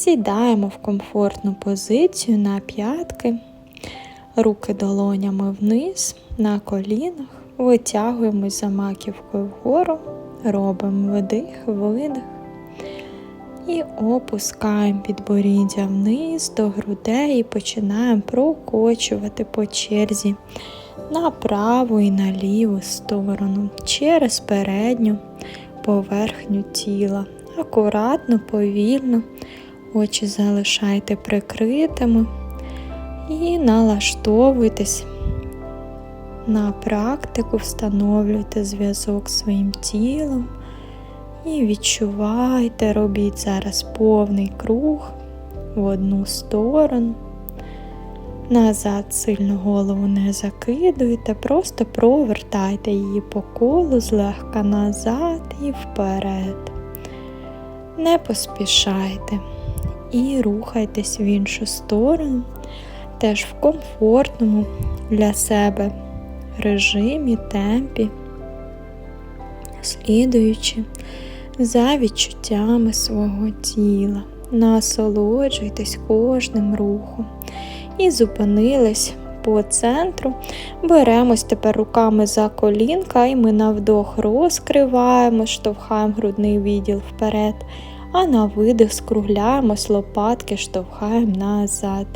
Сідаємо в комфортну позицію на п'ятки, руки долонями вниз, на колінах, витягуємось за маківкою вгору, робимо вдих, видих. І опускаємо підборіддя вниз до грудей і починаємо прокочувати по черзі на праву і на ліву сторону через передню поверхню тіла. Акуратно, повільно, очі залишайте прикритими і налаштовуйтесь на практику, встановлюйте зв'язок своїм тілом. І відчувайте, робіть зараз повний круг в одну сторону. Назад сильно голову не закидуйте, просто провертайте її по колу злегка назад і вперед. Не поспішайте і рухайтесь в іншу сторону, теж в комфортному для себе режимі, темпі, слідуючи за відчуттями свого тіла. Насолоджуйтесь кожним рухом. І зупинились по центру. Беремось тепер руками за колінка, і ми на вдох розкриваємо, штовхаємо грудний відділ вперед, а на видих скругляємось, лопатки штовхаємо назад.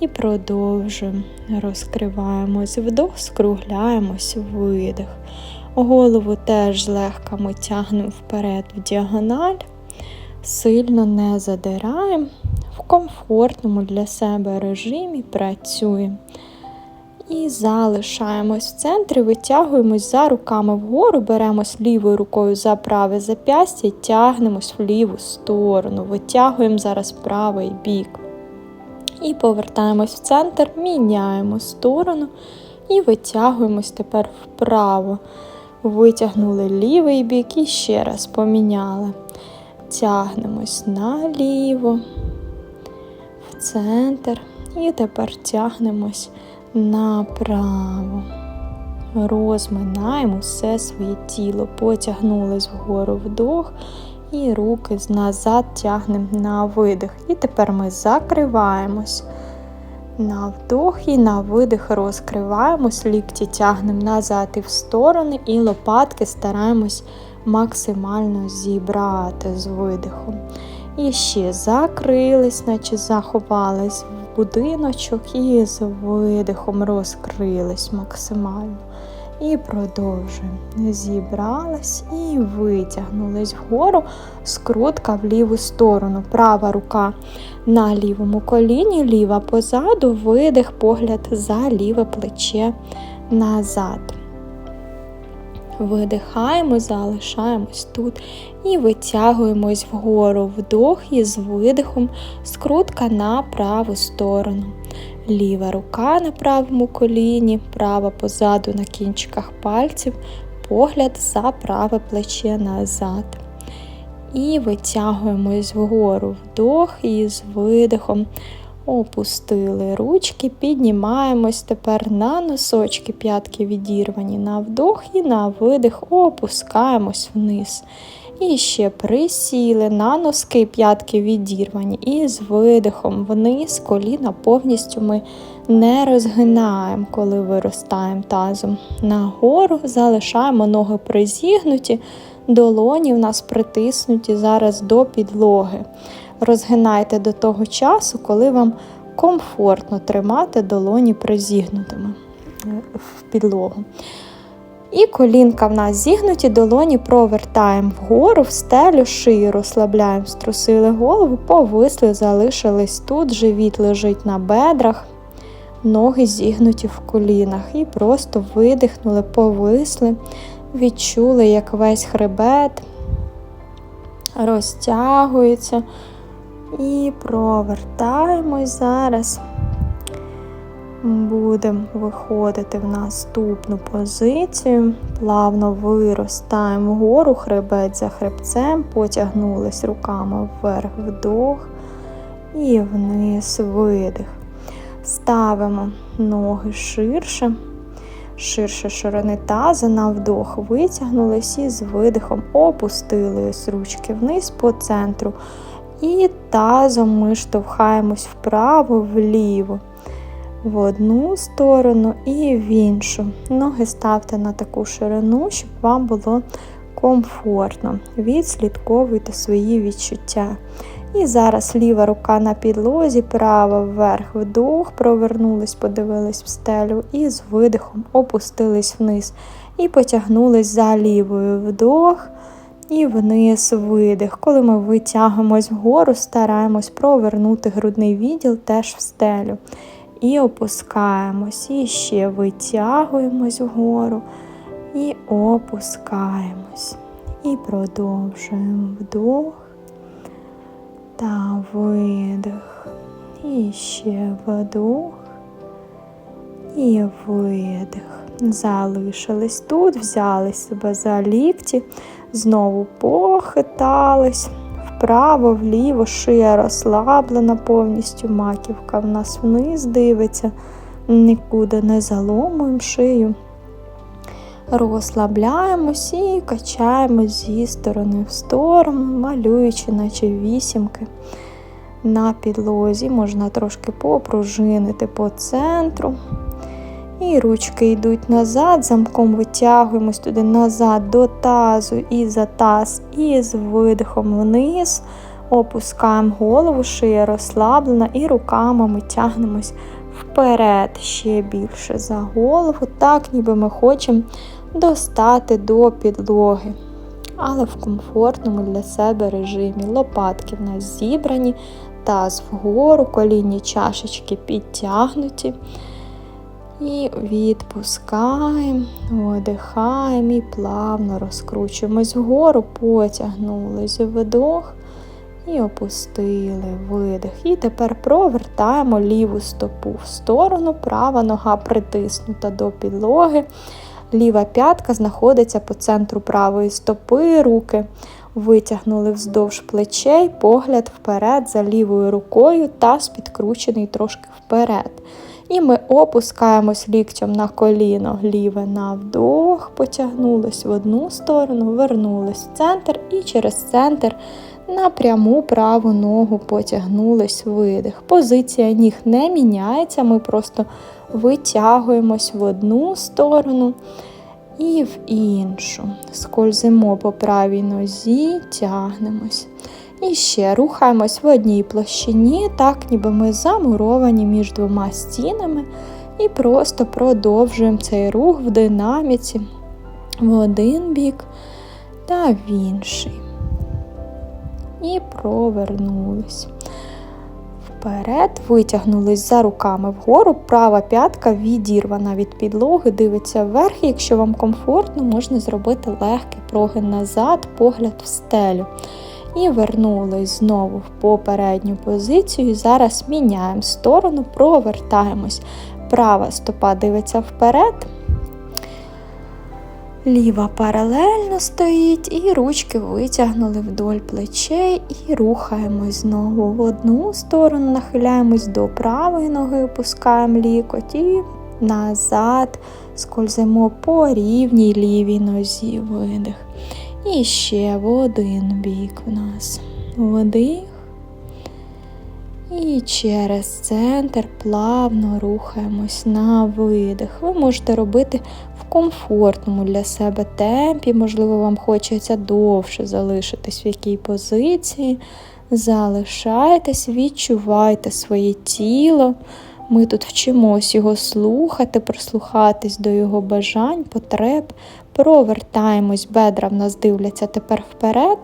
І продовжуємо. Розкриваємось вдох, скругляємось, видих. Голову теж злегка ми тягнемо вперед в діагональ, сильно не задираємо, в комфортному для себе режимі працюємо. І залишаємось в центрі, витягуємось за руками вгору, беремось лівою рукою за праве зап'ястя тягнемось в ліву сторону. Витягуємо зараз правий бік. І повертаємось в центр, міняємо сторону і витягуємось тепер вправо. Витягнули лівий бік і ще раз поміняли. Тягнемось наліво, в центр. І тепер тягнемось направо. Розминаємо все своє тіло. Потягнулись вгору вдох. І руки назад тягнемо на видих. І тепер ми закриваємось. На вдох і на видих розкриваємось, лікті тягнемо назад і в сторони, і лопатки стараємось максимально зібрати з видихом. І ще закрились, наче заховались будиночок, і з видихом розкрились максимально. І продовжуємо. Зібрались і витягнулись вгору, скрутка в ліву сторону. Права рука на лівому коліні, ліва позаду, видих, погляд за ліве плече назад. Видихаємо, залишаємось тут і витягуємось вгору вдох і з видихом, скрутка на праву сторону. Ліва рука на правому коліні, права позаду на кінчиках пальців, погляд за праве плече назад. І витягуємось вгору вдох і з видихом. Опустили ручки, піднімаємось тепер на носочки, п'ятки відірвані на вдох і на видих, опускаємось вниз. І ще присіли на носки, п'ятки відірвані. І з видихом вниз, коліна повністю ми не розгинаємо, коли виростаємо тазом. Нагору залишаємо ноги призігнуті, долоні в нас притиснуті зараз до підлоги. Розгинайте до того часу, коли вам комфортно тримати долоні призігнутими в підлогу. І колінка в нас зігнуті, долоні провертаємо вгору, в стелю, шию розслабляємо, струсили голову, повисли, залишились тут, живіт лежить на бедрах, ноги зігнуті в колінах. І просто видихнули, повисли, відчули, як весь хребет розтягується. І провертаємось зараз. Будемо виходити в наступну позицію. Плавно виростаємо вгору, хребет за хребцем, потягнулись руками вверх вдох і вниз видих. Ставимо ноги ширше, ширше ширини таза, на вдох витягнулись і з видихом опустили ручки вниз по центру. І тазом ми штовхаємось вправо, вліво, в одну сторону і в іншу. Ноги ставте на таку ширину, щоб вам було комфортно. Відслідковуйте свої відчуття. І зараз ліва рука на підлозі, права вверх, вдох, провернулись, подивились в стелю і з видихом опустились вниз. І потягнулись за лівою вдох і вниз видих. Коли ми витягуємось вгору, стараємось провернути грудний відділ теж в стелю. І опускаємось. І ще витягуємось вгору і опускаємось. І продовжуємо вдох та видих. І ще вдох і видих. Залишились тут, взяли себе за лікті, знову похитались. Вправо, вліво, шия розслаблена повністю, маківка в нас вниз дивиться, нікуди не заломуємо шию. Розслабляємось і качаємось зі сторони в сторону, малюючи, наче вісімки. На підлозі можна трошки попружинити по центру. І ручки йдуть назад, замком витягуємось туди назад до тазу і за таз, і з видихом вниз. Опускаємо голову, шия розслаблена, і руками ми тягнемось вперед ще більше за голову, так ніби ми хочемо достати до підлоги. Але в комфортному для себе режимі. Лопатки в нас зібрані, таз вгору, колінні чашечки підтягнуті. І відпускаємо, видихаємо і плавно розкручуємось вгору, потягнулись вдох і опустили видих. І тепер провертаємо ліву стопу в сторону, права нога притиснута до підлоги. Ліва п'ятка знаходиться по центру правої стопи, руки витягнули вздовж плечей, погляд вперед за лівою рукою, таз підкручений трошки вперед. І ми опускаємось ліктем на коліно, ліве на вдох, потягнулись в одну сторону, вернулись в центр і через центр на пряму праву ногу потягнулись видих. Позиція ніг не міняється, ми просто витягуємось в одну сторону і в іншу. Скользимо по правій нозі, тягнемось. І ще рухаємось в одній площині, так ніби ми замуровані між двома стінами. І просто продовжуємо цей рух в динаміці в один бік та в інший. І провернулись. Вперед, витягнулись за руками вгору, права п'ятка відірвана від підлоги, дивиться вверх. Якщо вам комфортно, можна зробити легкий прогин назад, погляд в стелю. І вернулись знову в попередню позицію. Зараз міняємо сторону, провертаємось. Права стопа дивиться вперед. Ліва паралельно стоїть, і ручки витягнули вдоль плечей і рухаємось знову в одну сторону, нахиляємось до правої ноги, опускаємо лікоть і назад скользимо по рівній лівій нозі видих. І ще в один бік в нас вдих. І через центр плавно рухаємось на видих. Ви можете робити в комфортному для себе темпі, можливо, вам хочеться довше залишитись в якій позиції. Залишайтесь, відчувайте своє тіло. Ми тут вчимось його слухати, прислухатись до його бажань, потреб, провертаємось, бедра в нас дивляться тепер вперед,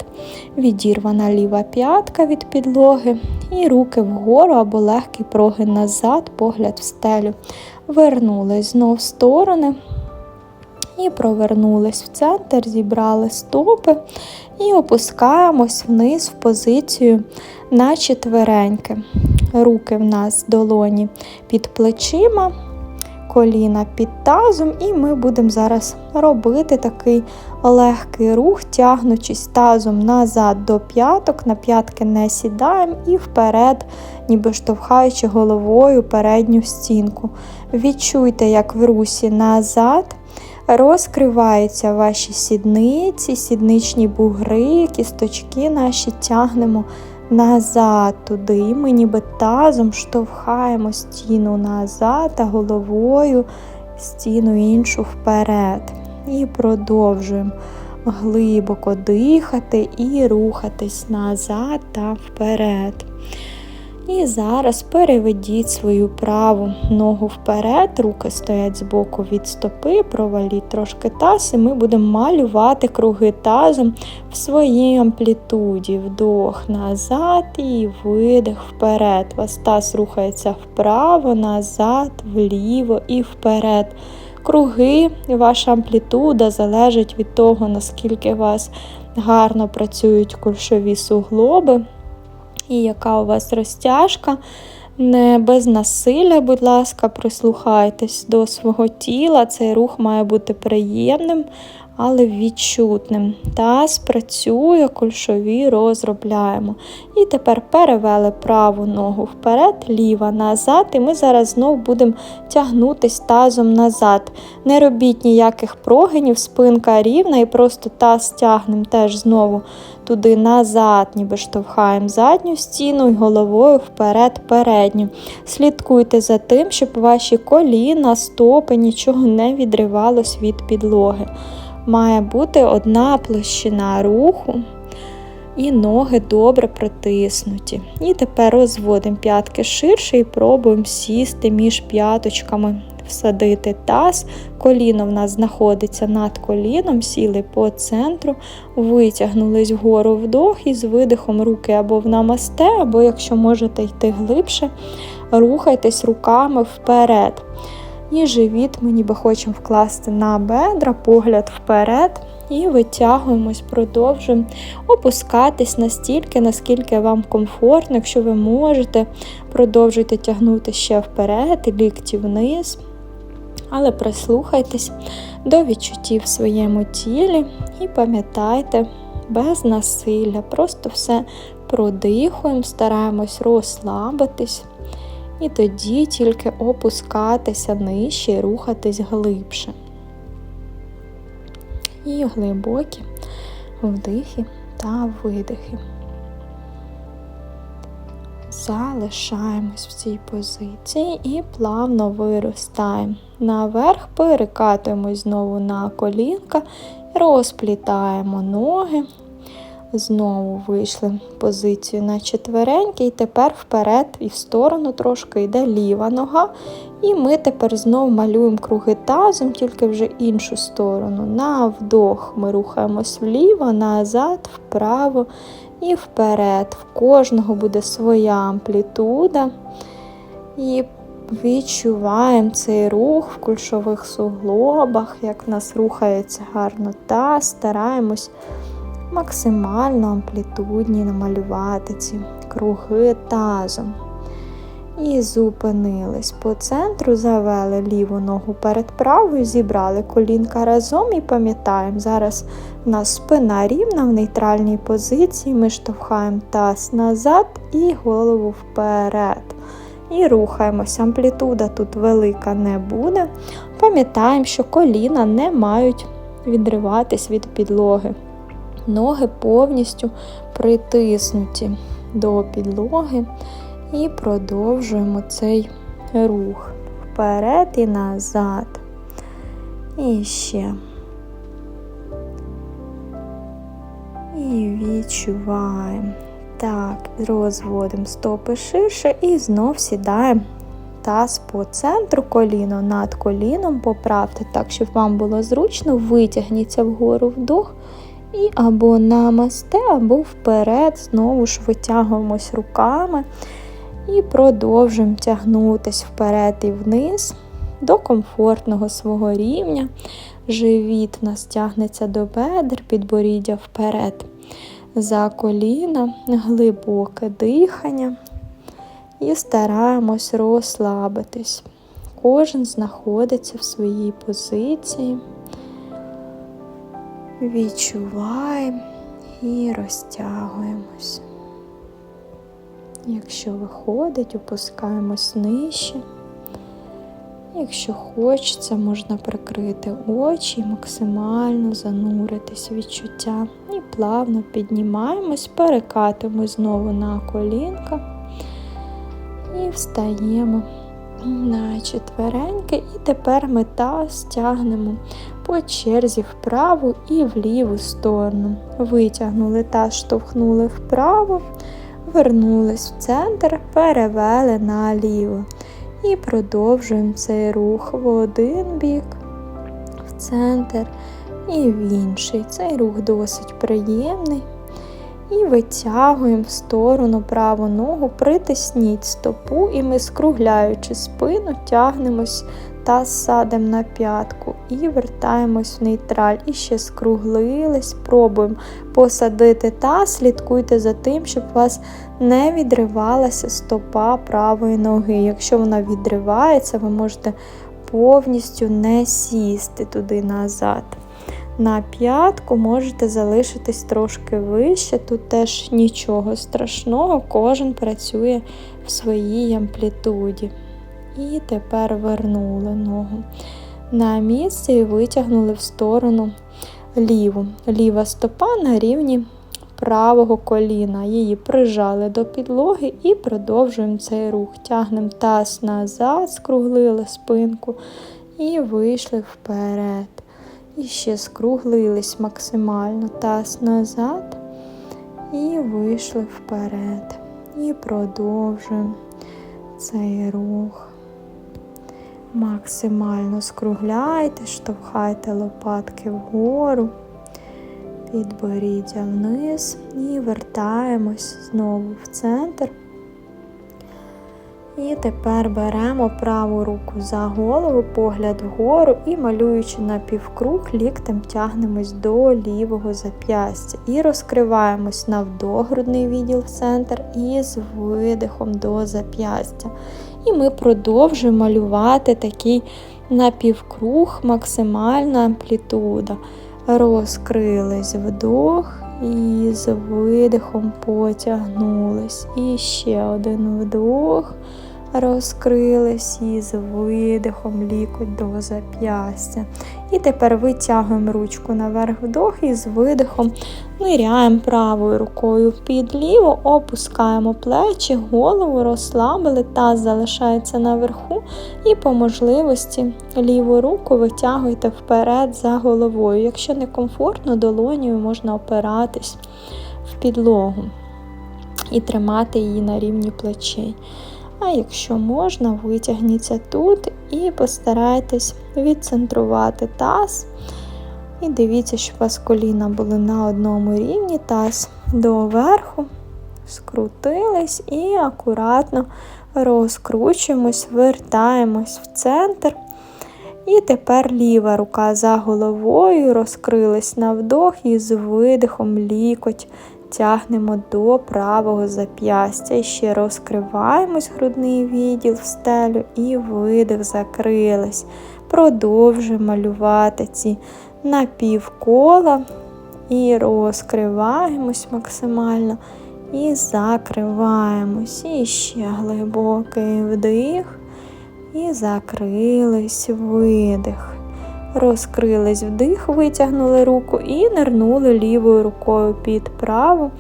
відірвана ліва п'ятка від підлоги, і руки вгору або легкий прогин назад, погляд в стелю. Вернулись знов в сторони. І провернулись в центр, зібрали стопи і опускаємось вниз в позицію на четвереньки. Руки в нас долоні під плечима, коліна під тазом, і ми будемо зараз робити такий легкий рух, тягнучись тазом назад до п'яток, на п'ятки не сідаємо і вперед, ніби штовхаючи головою передню стінку. Відчуйте, як в русі назад. Розкриваються ваші сідниці, сідничні бугри, кісточки наші тягнемо назад туди. І ми ніби тазом штовхаємо стіну назад, а головою стіну іншу вперед. І продовжуємо глибоко дихати і рухатись назад та вперед. І зараз переведіть свою праву ногу вперед, руки стоять збоку від стопи, проваліть трошки таз, і ми будемо малювати круги тазом в своїй амплітуді. Вдох назад і видих вперед. Вас таз рухається вправо, назад, вліво і вперед. Круги, ваша амплітуда залежить від того, наскільки у вас гарно працюють кульшові суглоби і яка у вас розтяжка. Не без насилля, будь ласка, прислухайтесь до свого тіла. Цей рух має бути приємним, але відчутним. Таз працює, кульшові розробляємо. І тепер перевели праву ногу вперед, ліва назад. І ми зараз знову будемо тягнутись тазом назад. Не робіть ніяких прогинів, спинка рівна і просто таз тягнемо теж знову туди назад, ніби штовхаємо задню стіну і головою вперед передню. Слідкуйте за тим, щоб ваші коліна, стопи нічого не відривалось від підлоги. Має бути одна площина руху. І ноги добре протиснуті. І тепер розводимо п'ятки ширше і пробуємо сісти між п'яточками всадити таз, коліно в нас знаходиться над коліном, сіли по центру, витягнулись вгору вдох і з видихом руки або в намасте, або, якщо можете йти глибше, рухайтесь руками вперед. І живіт ми ніби хочемо вкласти на бедра, погляд вперед. І витягуємось, продовжуємо опускатись настільки, наскільки вам комфортно, якщо ви можете, продовжуйте тягнути ще вперед, лікті вниз але прислухайтесь до відчуттів в своєму тілі і пам'ятайте, без насилля, просто все продихуємо, стараємось розслабитись. І тоді тільки опускатися нижче і рухатись глибше. І глибокі вдихи та видихи залишаємось в цій позиції і плавно виростаємо. Наверх перекатуємось знову на колінка, розплітаємо ноги. Знову вийшли позицію на четвереньки, і тепер вперед і в сторону трошки йде ліва нога. І ми тепер знову малюємо круги тазом, тільки вже іншу сторону. На вдох ми рухаємось вліво, назад, вправо і вперед. В кожного буде своя амплітуда. І відчуваємо цей рух в кульшових суглобах, як в нас рухається гарно та стараємось максимально амплітудні намалювати ці круги тазом. І зупинились по центру, завели ліву ногу перед правою, зібрали колінка разом і пам'ятаємо, зараз у нас спина рівна в нейтральній позиції. Ми штовхаємо таз назад і голову вперед. І рухаємося. Амплітуда тут велика не буде. Пам'ятаємо, що коліна не мають відриватись від підлоги. Ноги повністю притиснуті до підлоги. І продовжуємо цей рух вперед і назад. І ще. І відчуваємо. Так, розводимо стопи ширше і знов сідаємо таз по центру коліно над коліном поправте так, щоб вам було зручно, витягніться вгору вдох. І або намасте, або вперед, знову ж витягуємось руками. І продовжуємо тягнутися вперед і вниз до комфортного свого рівня. Живіт у нас тягнеться до бедер, підборіддя вперед. За коліна, глибоке дихання. І стараємось розслабитись. Кожен знаходиться в своїй позиції. Відчуваємо і розтягуємось. Якщо виходить, опускаємось нижче. Якщо хочеться, можна прикрити очі і максимально зануритись відчуття і плавно піднімаємось, перекатуємось знову на колінка і встаємо на четвереньки. І тепер ми таз тягнемо по черзі вправу і в ліву сторону. Витягнули таз, штовхнули вправо, вернулись в центр, перевели наліво. І продовжуємо цей рух в один бік, в центр і в інший. Цей рух досить приємний. І витягуємо в сторону праву ногу, притисніть стопу, і ми, скругляючи спину, тягнемось та садимо на п'ятку і вертаємось в нейтраль. І ще скруглились, пробуємо посадити та слідкуйте за тим, щоб у вас не відривалася стопа правої ноги. Якщо вона відривається, ви можете повністю не сісти туди назад. На п'ятку можете залишитись трошки вище, тут теж нічого страшного, кожен працює в своїй амплітуді. І тепер вернули ногу на місце і витягнули в сторону ліву. Ліва стопа на рівні правого коліна. Її прижали до підлоги і продовжуємо цей рух. Тягнемо таз назад, скруглили спинку і вийшли вперед. І ще скруглились максимально таз назад і вийшли вперед. І продовжуємо цей рух. Максимально скругляйте, штовхайте лопатки вгору, підборіддя вниз і вертаємось знову в центр. І тепер беремо праву руку за голову, погляд вгору і малюючи на півкруг, ліктем тягнемось до лівого зап'ястя. І розкриваємось на вдох відділ в центр і з видихом до зап'ястя. І ми продовжуємо малювати такий напівкруг, максимальна амплітуда. Розкрились вдох і з видихом потягнулись. І ще один вдох розкрились і з видихом лікоть до зап'ястя. І тепер витягуємо ручку наверх вдох і з видихом ниряємо правою рукою під ліву, опускаємо плечі, голову розслабили, таз залишається наверху. І по можливості ліву руку витягуйте вперед за головою. Якщо некомфортно, долонію можна опиратись в підлогу і тримати її на рівні плечей. А якщо можна, витягніться тут і постарайтесь відцентрувати таз. І дивіться, щоб у вас коліна були на одному рівні, таз доверху, скрутились і акуратно розкручуємось, вертаємось в центр. І тепер ліва рука за головою розкрилась на вдох і з видихом лікоть тягнемо до правого зап'ястя. І ще розкриваємось грудний відділ в стелю і видих закрились. Продовжуємо малювати ці напівкола і розкриваємось максимально. І закриваємось. І ще глибокий вдих. І закрились видих. Розкрились вдих, витягнули руку і нирнули лівою рукою під праву,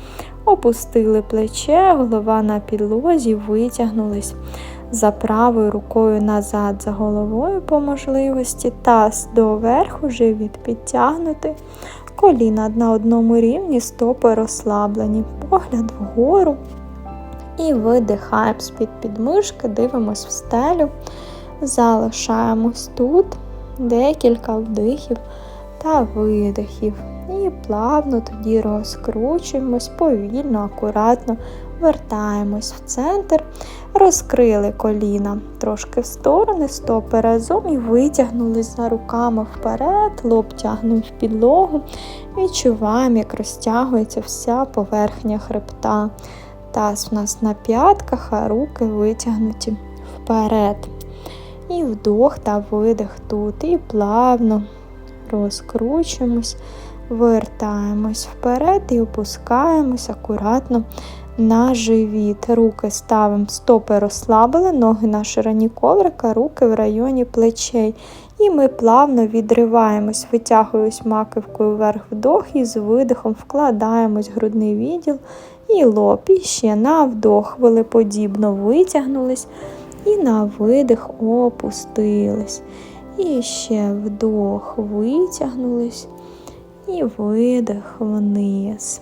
опустили плече, голова на підлозі, витягнулись за правою рукою назад, за головою по можливості, таз доверху, живіт підтягнутий, коліна на одному рівні, стопи розслаблені, погляд вгору. І видихаємо з-під підмишки, дивимось в стелю, залишаємось тут декілька вдихів та видихів. І плавно тоді розкручуємось, повільно, акуратно вертаємось в центр, розкрили коліна трошки в сторони, стопи разом і витягнулись за руками вперед, лоб тягнемо в підлогу. Відчуваємо, як розтягується вся поверхня хребта. Таз у нас на п'ятках, а руки витягнуті вперед. І вдох та видих тут. І плавно розкручуємось, вертаємось вперед і опускаємось акуратно на живіт. Руки ставимо, стопи розслабили, ноги на ширині коврика, руки в районі плечей. І ми плавно відриваємось, витягуємось маківкою вверх вдох і з видихом вкладаємось в грудний відділ і лоб. І ще на вдох велеподібно витягнулись. І на видих опустились. І ще вдох витягнулись. І видих вниз.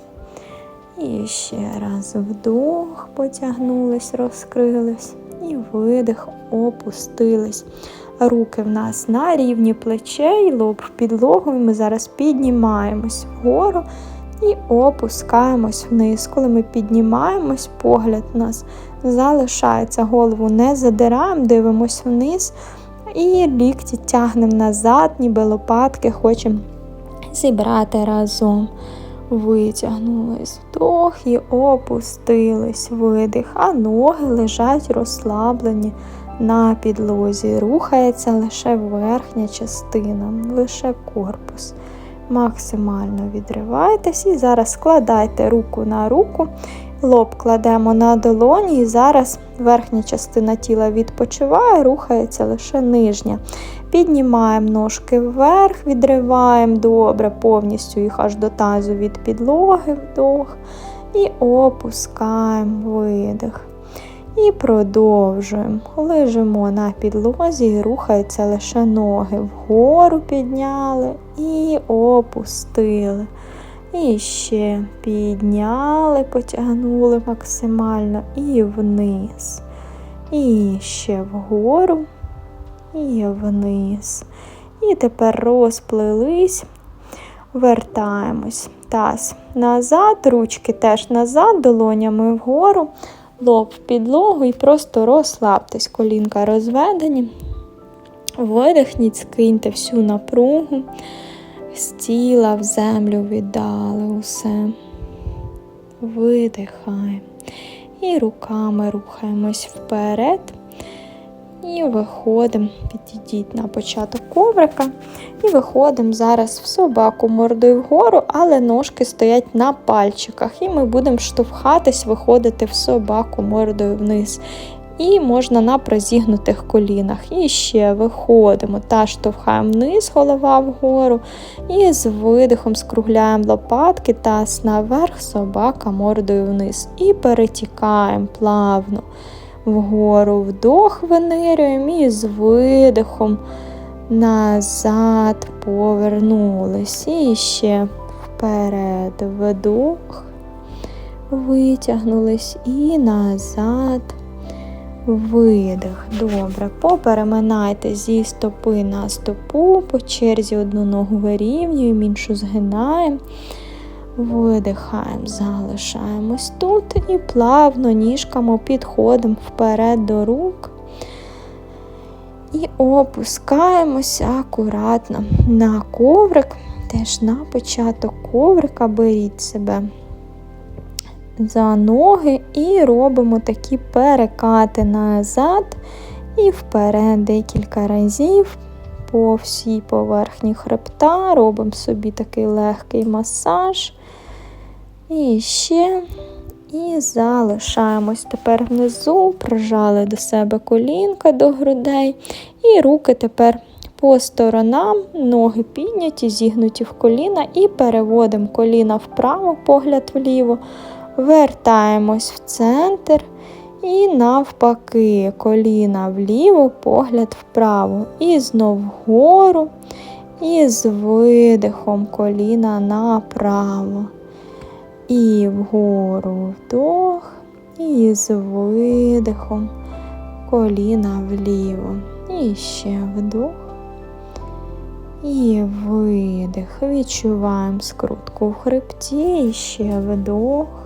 І ще раз вдох, потягнулись, розкрились. І видих, опустились. Руки в нас на рівні плечей, лоб в підлогу. І ми зараз піднімаємось вгору і опускаємось вниз. Коли ми піднімаємось, погляд у нас залишається, голову не задираємо, дивимось вниз. І лікті тягнемо назад, ніби лопатки хочемо зібрати разом. Витягнулись вдох і опустились видих, а ноги лежать розслаблені на підлозі. Рухається лише верхня частина, лише корпус. Максимально відривайтесь і зараз складайте руку на руку, лоб кладемо на долоні, і зараз верхня частина тіла відпочиває, рухається лише нижня. Піднімаємо ножки вверх, відриваємо добре, повністю їх аж до тазу від підлоги, вдох. І опускаємо видих. І продовжуємо. Лежимо на підлозі і рухаються лише ноги. Вгору підняли і опустили. І ще підняли, потягнули максимально і вниз. І ще вгору і вниз. І тепер розплились, вертаємось. Таз назад, ручки теж назад, долонями вгору, лоб в підлогу і просто розслабтесь, колінка розведені. Видихніть, скиньте всю напругу, з тіла в землю віддали усе. Видихаємо. І руками рухаємось вперед. І виходимо, підійдіть на початок коврика. І виходимо зараз в собаку мордою вгору, але ножки стоять на пальчиках. І ми будемо штовхатись, виходити в собаку мордою вниз. І можна на прозігнутих колінах. І ще виходимо та штовхаємо вниз, голова вгору. І з видихом скругляємо лопатки, таз наверх, собака мордою вниз. І перетікаємо плавно вгору вдох винирюємо і з видихом назад повернулись. І ще вперед вдох, витягнулись і назад. Видих. Добре. Попереминайте зі стопи на стопу, по черзі одну ногу вирівнюємо, іншу згинаємо. Видихаємо, залишаємось тут і плавно ніжками підходимо вперед до рук. І опускаємося акуратно на коврик. Теж на початок коврика беріть себе за ноги і робимо такі перекати назад і вперед декілька разів по всій поверхні хребта. Робимо собі такий легкий масаж. І ще. І залишаємось тепер внизу, прижали до себе колінка до грудей. І руки тепер по сторонам, ноги підняті, зігнуті в коліна, і переводимо коліна вправо, погляд вліво, вертаємось в центр. І навпаки, коліна вліво, погляд вправо. І знов вгору. І з видихом коліна направо. І вгору вдох, і з видихом коліна вліво. І ще вдох. І видих. Відчуваємо скрутку в хребті, і ще вдох.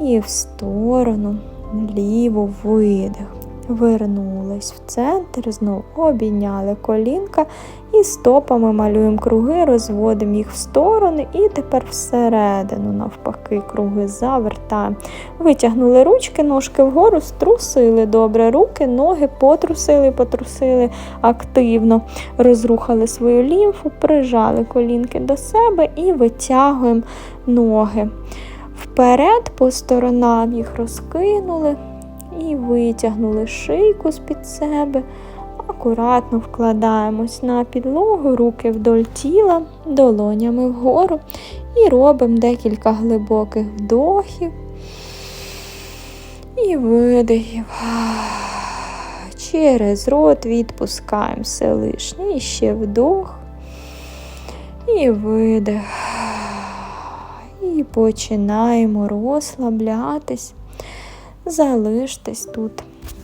І в сторону, вліво видих. Вернулись в центр, знову обійняли колінка і стопами малюємо круги, розводимо їх в сторони і тепер всередину, навпаки, круги завертаємо. Витягнули ручки, ножки вгору, струсили добре. Руки, ноги потрусили, потрусили активно, розрухали свою лімфу, прижали колінки до себе і витягуємо ноги. Вперед по сторонам їх розкинули і витягнули шийку з-під себе акуратно вкладаємось на підлогу, руки вдоль тіла, долонями вгору і робимо декілька глибоких вдохів і видихів. Через рот відпускаємо все лишнє. Ще вдох і видих. І починаємо розслаблятись. Залиштесь тут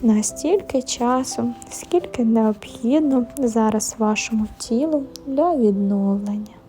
настільки часу, скільки необхідно зараз вашому тілу для відновлення.